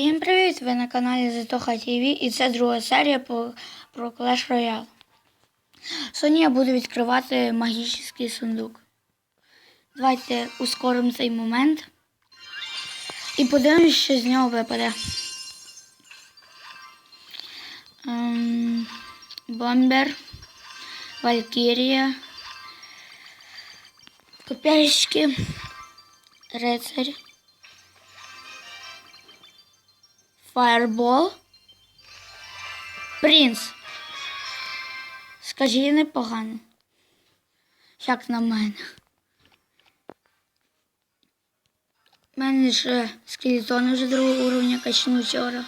Всім привіт! Ви на каналі Затоха ТВ і це друга серія про Clash Royale. Сьогодні я буду відкривати магічний сундук. Давайте ускоримо цей момент і подивимось, що з нього випаде. Ем, бомбер, Валькірія, копящики, рицарь. Фаербол. Принц. Скажи непогано. Як на мене. У мене ж скелетони вже другого уровня качну вчора.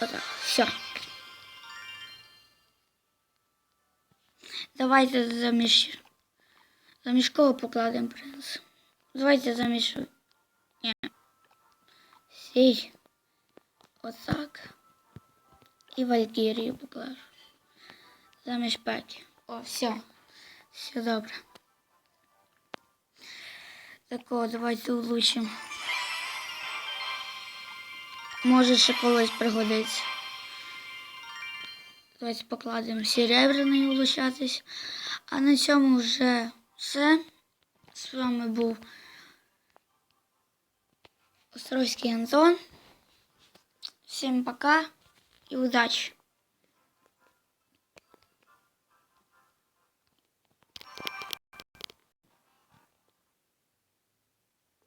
Отак, все. Давайте заміж. Заміж кого покладемо принц? Давайте заміж. Ні. Сій. Отак. І Валькірію покажу. Заміж п'ять. О, все. Все добре. Так о, давайте улучшимо. Може ще колись пригодиться. Давайте покладемо серебряний улучшатись. А на цьому вже все. З вами був Островський Антон. Всем пока и удачи!